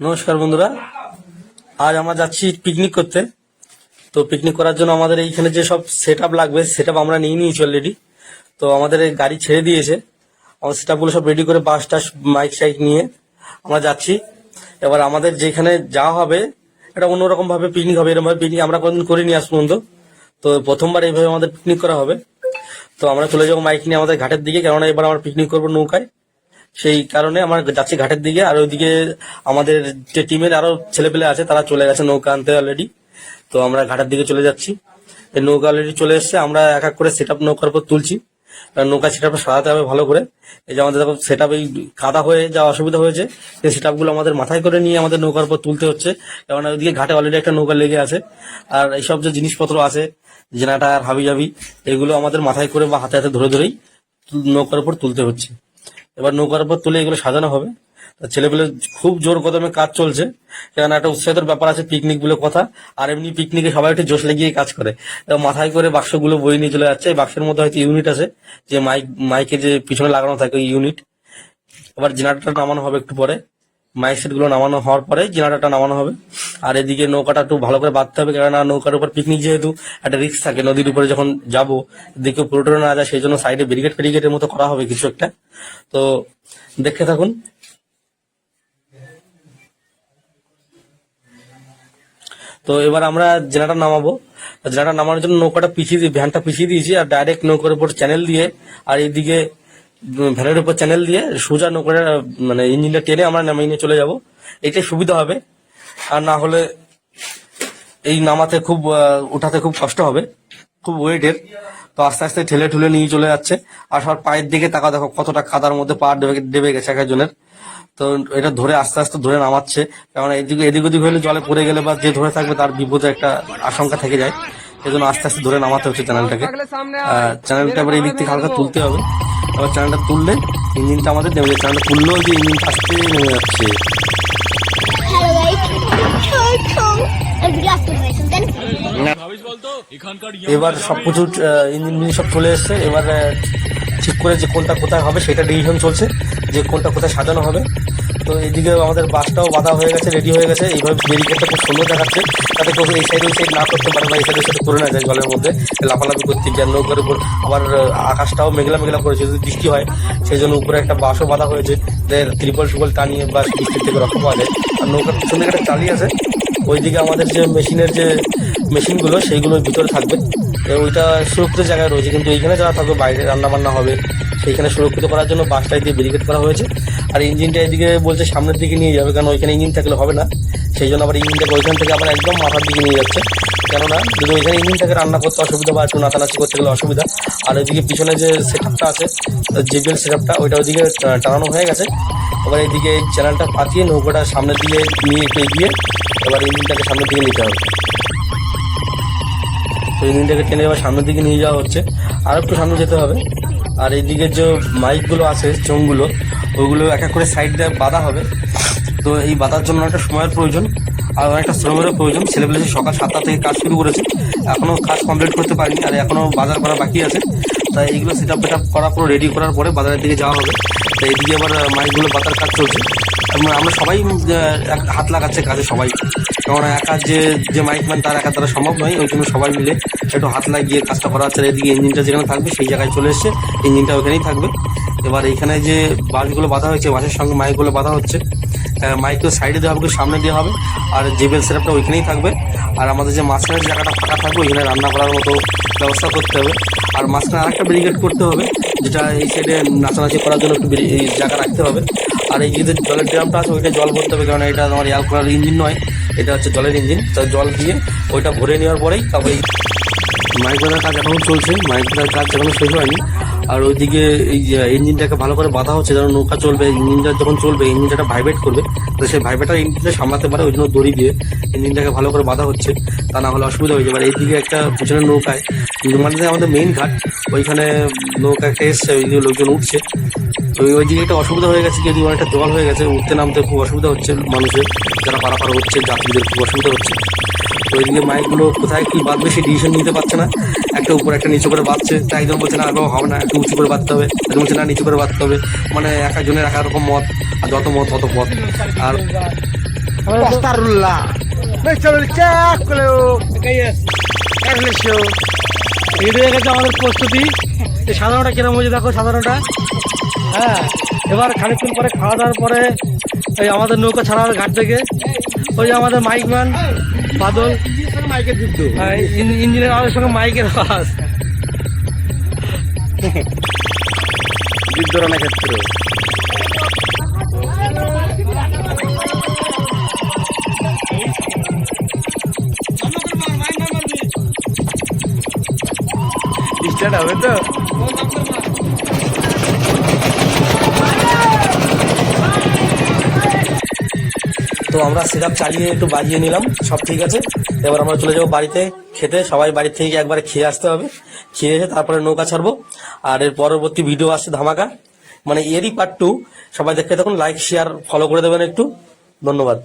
নমস্কার বন্ধুরা আজ আমরা যাচ্ছি পিকনিক করতে তো পিকনিক করার জন্য আমাদের এইখানে যে সব সেট লাগবে সেট আমরা নিয়ে নিয়েছি অলরেডি তো আমাদের গাড়ি ছেড়ে দিয়েছে আমার সেট সব রেডি করে বাস টাস মাইক সাইক নিয়ে আমরা যাচ্ছি এবার আমাদের যেখানে যাওয়া হবে, এটা অন্যরকম ভাবে পিকনিক হবে এরকম ভাবে পিকনিক আমরা কোনদিন করিনি আজ পর্যন্ত। তো প্রথমবার এইভাবে আমাদের পিকনিক করা হবে। তো আমরা চলে যাব মাইক নিয়ে আমাদের ঘাটের দিকে, কেননা এবার আমরা পিকনিক করব নৌকায়। সেই কারণে আমরা যাচ্ছি ঘাটের দিকে, আর ওইদিকে আমাদের যে টিমের আরও ছেলেপেলে আছে, তারা চলে গেছে নৌকা আনতে অলরেডি তো আমরা ঘাটের দিকে চলে যাচ্ছি। এই নৌকা অলরেডি চলে এসছে, আমরা এক এক করে সেট আপ নৌকার উপর তুলছি। নৌকা সেট আপটা সারাতে হবে ভালো করে। এই যে আমাদের সেট আপ এই কাদা হয়ে যাওয়া অসুবিধা হয়েছে, সেই সেট আপগুলো আমাদের মাথায় করে নিয়ে আমাদের নৌকার উপর তুলতে হচ্ছে। কারণ ওইদিকে ঘাটে অলরেডি একটা নৌকা লেগে আছে। আর এইসব যে জিনিসপত্র আছে, জেনাটার হাবি জাবি এগুলো আমাদের মাথায় করে বা হাতে হাতে ধরে ধরেই নৌকার উপর তুলতে হচ্ছে। এবার নৌকার উপর তুলে এগুলো সাজানো হবে। ছেলেপেলে খুব জোর কদমে কাজ চলছে। কারণ একটা উৎসাহের ব্যাপার আছে পিকনিক বলে কথা, আর এমনি পিকনিকে সবাই একটু জোশ লেগিয়ে কাজ করে। মাথায় করে বাক্সগুলো বই নিয়ে চলে যাচ্ছে। বাক্সের মধ্যে হয়তো ইউনিট আছে, যে মাইক মাইকে যে পিছনে লাগানো থাকে ওই ইউনিট এবার জেনারেটর নামানো হবে একটু পরে। মাইক সেটগুলো নামানো হওয়ার পরে জেনারেটরটা নামানো হবে। আর এদিকে নৌকাটা একটু ভালো করে বাঁধতে হবে, কেননা নৌকার উপর পিকনিক যেহেতু একটা রিস্ক থাকে। নদীর উপরে যখন যাব দিকে পুরোটা না যায়, সেই জন্য সাইডে ব্যারিকেড ফেরিকেটের মতো করা হবে কিছু একটা। তো দেখতে থাকুন। তো এবার আমরা জেনারেটর নামাবো। জেনারেটর নামানোর জন্য নৌকাটা পিছিয়ে দিয়ে ভ্যানটা পিছিয়ে দিয়েছি আর ডাইরেক্ট নৌকার উপর চ্যানেল দিয়ে আর এইদিকে ভ্যানের উপর চ্যানেল দিয়ে সোজা নৌকাটা মানে ইঞ্জিনটা টেনে আমরা নামিয়ে নিয়ে চলে যাব। এটাই সুবিধা হবে। আর না হলে এই নামাতে খুব উঠাতে খুব কষ্ট হবে। খুব ওয়েটের তো আস্তে আস্তে ঠেলে ঠুলে নিয়ে চলে যাচ্ছে। আর সবার পায়ের দিকে তাকা দেখো কতটা কাদার মধ্যে পা ডেবে ডেবে গেছে এক একজনের। তো এটা ধরে আস্তে আস্তে ধরে নামাচ্ছে। কারণ এদিকে এদিক ওদিক হলে জলে পড়ে গেলে বা যে ধরে থাকবে তার বিপদে একটা আশঙ্কা থেকে যায়। সেই জন্য আস্তে আস্তে ধরে নামাতে হচ্ছে চ্যানেলটাকে। চ্যানেলটা এবার এই দিক থেকে হালকা তুলতে হবে। এবার চ্যানেলটা তুললে ইঞ্জিনটা আমাদের নেমে চ্যানেলটা তুললেও যে ইঞ্জিনটা আস্তে নেমে যাচ্ছে। এবার সবকিছু ইঞ্জিন মিঞ্জিন সব চলে এসছে। এবার ঠিক করে যে কোনটা কোথায় হবে সেটা ডিসিশন চলছে যে কোনটা কোথায় সাজানো হবে। তো এদিকে আমাদের বাসটাও বাধা হয়ে গেছে রেডি হয়ে গেছে। এইভাবে ব্যারিকেডটা খুব সুন্দর দেখাচ্ছে। তাতে কেউ এই সাইড ওই সাইড না করতে পারে বা এই সাইড ওই সাইড করে না যায় জলের মধ্যে। লাফালাফি করতে গিয়ে নৌকার উপর। আবার আকাশটাও মেঘলা মেঘলা করেছে যদি বৃষ্টি হয় সেই জন্য উপরে একটা বাসও বাঁধা হয়েছে। ত্রিপল সুপল টানিয়ে বা বৃষ্টির থেকে রক্ষা পাওয়া যায়। আর নৌকার পিছন দিকে একটা চালি আছে। ওইদিকে আমাদের যে মেশিনের যে মেশিনগুলো সেইগুলোর ভিতরে থাকবে। ওইটা সুরক্ষিত জায়গায় রয়েছে। কিন্তু এইখানে যারা থাকবে, বাইরে রান্নাবান্না হবে, সেইখানে সুরক্ষিত করার জন্য বাসটাই দিয়ে ব্যারিকেড করা হয়েছে। আর ইঞ্জিনটা এদিকে বলছে সামনের দিকে নিয়ে যাবে, কারণ ওইখানে ইঞ্জিন থাকলে হবে না। সেই জন্য আবার ইঞ্জিনটাকে ওইখান থেকে আবার একদম মাথার দিকে নিয়ে যাচ্ছে। কেননা, যদি ওইখানে ইঞ্জিনটাকে রান্না করতে অসুবিধা বা একটু নাচানাচি করতে গেলে অসুবিধা। আর ওইদিকে পিছনে যে সেটআপটা আছে জেবিএল সেটআপটা ওইটা ওইদিকে টানানো হয়ে গেছে। এবার এইদিকে চ্যানেলটা পাতিয়ে নৌকাটা সামনের দিকে নিয়ে এগিয়ে, এবার ইঞ্জিনটাকে সামনের দিকে নিতে হবে। তো ইঞ্জিনটাকে টেনে এবার সামনের দিকে নিয়ে যাওয়া হচ্ছে। আর একটু সামনে যেতে হবে। আর এইদিকে যে মাইকগুলো আছে, চোঙগুলো ওইগুলো এক এক করে সাইড দিয়ে বাঁধা হবে। তো এই বাঁধার জন্য একটা সময়ের প্রয়োজন আর অনেকটা শ্রমেরও প্রয়োজন। ছেলেপেলে সকাল সাতটা থেকে কাজ শুরু করেছে এখনও কাজ কমপ্লিট করতে পারিনি আর এখনও বাজার করা বাকি আছে। তাই এইগুলো সেট আপ করা, পুরো রেডি করার পরে বাজারের দিকে যাওয়া হবে। তো এইদিকে আবার মাইকগুলো বাতার কাজ চলছে। আমরা আমরা সবাই হাত লাগাচ্ছে কাজে সবাই। কারণ একা যে যে মাইকম্যান তার একা তারা সম্ভব নয়, ওই জন্য সবাই মিলে একটু হাত লাগিয়ে কাজটা করা হচ্ছে। এদিকে ইঞ্জিনটা যেখানে থাকবে, সেই জায়গায় চলে এসছে ইঞ্জিনটা ওখানেই থাকবে। এবার এখানে যে বাসগুলো বাঁধা হয়েছে বাসের সঙ্গে মাইকগুলো বাঁধা হচ্ছে মাইকগুলো সাইডে দেওয়া হবে সামনে দেওয়া হবে, আর জেবেল সেটআপটা ওইখানেই থাকবে। আর আমাদের যে মাঝখানের জায়গাটা ফাঁকা থাকবে, ওইখানে রান্না করার মতো ব্যবস্থা করতে হবে। আর মাঝখানে আরেকটা ব্যারিকেড করতে হবে, যেটা এই সাইডে নাচানাচি করার জন্য একটু জায়গা রাখতে হবে। আর এই যে জলের ড্রামটা আছে, ওইটা জল ভরতে হবে, কারণ এটা আমার এয়ার কুলার ইঞ্জিন নয়, এটা হচ্ছে জলের ইঞ্জিন তো জল দিয়ে ওইটা ভরে নেওয়ার পরেই তারপরে মাইক্রোদার কাজ এখনও চলছে মাইক্রোদার কাজ এখনও শেষ হয়নি। আর ওইদিকে এই যে ইঞ্জিনটাকে ভালো করে বাঁধা হচ্ছে, যেন নৌকা চলবে, ইঞ্জিনটা যখন চলবে, ইঞ্জিনটা ভাইব্রেট করবে, তো সেই ভাইব্রেটার ইঞ্জিনটা সামলাতে পারে, ওই জন্য দড়ি দিয়ে ইঞ্জিনটাকে ভালো করে বাঁধা হচ্ছে, তা না হলে অসুবিধা হয়ে যাবে। আর এইদিকে একটা পিছনের নৌকায় মানে আমাদের মেইন ঘাট, ওইখানে নৌকা একটা এসছে, ওই লোকজন উঠছে। তো ওই দিকে একটা অসুবিধা হয়ে গেছে যদি অনেকটা জল হয়ে গেছে, উঠতে নামতে খুব অসুবিধা হচ্ছে মানুষের, যারা পারাপার হচ্ছে, যাত্রীদের খুব অসুবিধা হচ্ছে। তো ওইদিকে মাইকগুলো কোথায় কি বাঁধবে সেই ডিসিশন নিতে পারছে না। একটা উপর একটা নিচু করে বাঁধছে। তা একজন বলছে, না আরও হবে না। একটু উঁচু করে বাঁধতে হবে। একজন বলছে, না, নিচু করে বাঁধতে হবে। মানে এক একজনের এক রকম মত। আর যত মত, তত পথ আর আমাদের প্রস্তুতি। সাধারণটা কিরম হয়েছে দেখো সাধারণটা। হ্যাঁ এবার খানিকক্ষণ পরে খাওয়া দাওয়ার পরে এই আমাদের নৌকা ছাড়া ঘাট থেকে। ওই আমাদের মাইকম্যান। বাদল। মাইকের যুদ্ধ হ্যাঁ, ইঞ্জ- ইঞ্জিনের আওয়াজের সঙ্গে মাইকের আওয়াজ যুদ্ধ রানা ক্ষেত্র। স্টার্ট হবে তো? তো আমরা সিরাপ চালিয়ে একটু বাজিয়ে নিলাম, সব ঠিক আছে। এবার আমরা চলে যাব বাড়িতে খেতে, সবাই বাড়ি থেকে একবারে খেয়ে আসতে হবে। খেয়ে এসে তারপরে নৌকা ছাড়বো। আর এর পরবর্তী ভিডিও আসছে ধামাকা। মানে এরই পার্ট টু সবাই দেখতে তখন লাইক শেয়ার ফলো করে দেবেন একটু। ধন্যবাদ।